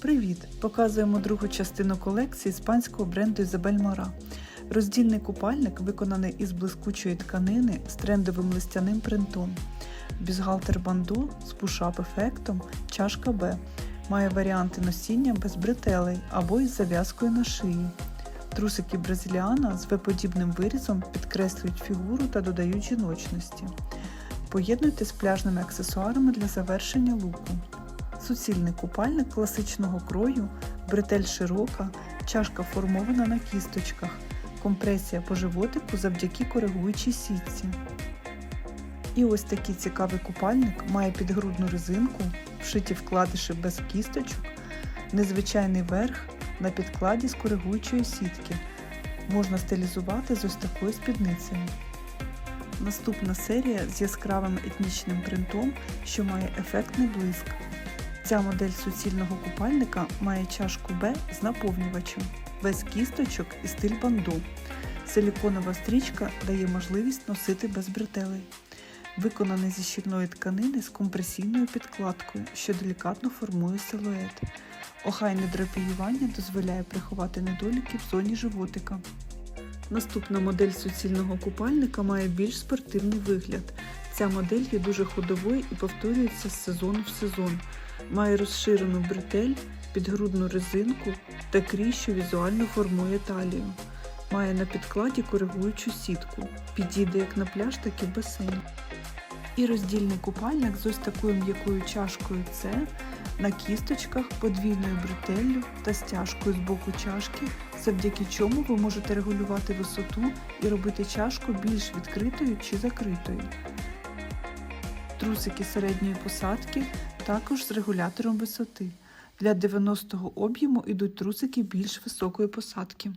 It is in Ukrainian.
Привіт! Показуємо другу частину колекції іспанського бренду Ізабель Мора. Роздільний купальник виконаний із блискучої тканини з трендовим листяним принтом. Бюстгальтер бандо з пушап-ефектом чашка Б. Має варіанти носіння без бретелей або із зав'язкою на шиї. Трусики бразиліана з В-подібним вирізом підкреслюють фігуру та додають жіночності. Поєднуйте з пляжними аксесуарами для завершення луку. Суцільний купальник класичного крою, бретель широка, чашка формована на кісточках, компресія по животику завдяки коригуючій сітці. І ось такий цікавий купальник має підгрудну резинку, вшиті вкладиші без кісточок, незвичайний верх на підкладі з коригуючої сітки. Можна стилізувати з ось такою спідницею. Наступна серія з яскравим етнічним принтом, що має ефектний блиск. Ця модель суцільного купальника має чашку Б з наповнювачем, без кісточок і стиль банду. Силіконова стрічка дає можливість носити без бретелей. Виконаний зі щільної тканини з компресійною підкладкою, що делікатно формує силует. Охайне драпіювання дозволяє приховати недоліки в зоні животика. Наступна модель суцільного купальника має більш спортивний вигляд. Ця модель є дуже ходовою і повторюється з сезону в сезон. Має розширену бретель, підгрудну резинку та крій, що візуально формує талію. Має на підкладі коригуючу сітку. Підійде як на пляж, так і в басейн. І роздільний купальник з ось такою м'якою чашкою С на кісточках, подвійною бретеллю та стяжкою з боку чашки, завдяки чому ви можете регулювати висоту і робити чашку більш відкритою чи закритою. Трусики середньої посадки також з регулятором висоти. Для 90-го об'єму йдуть трусики більш високої посадки.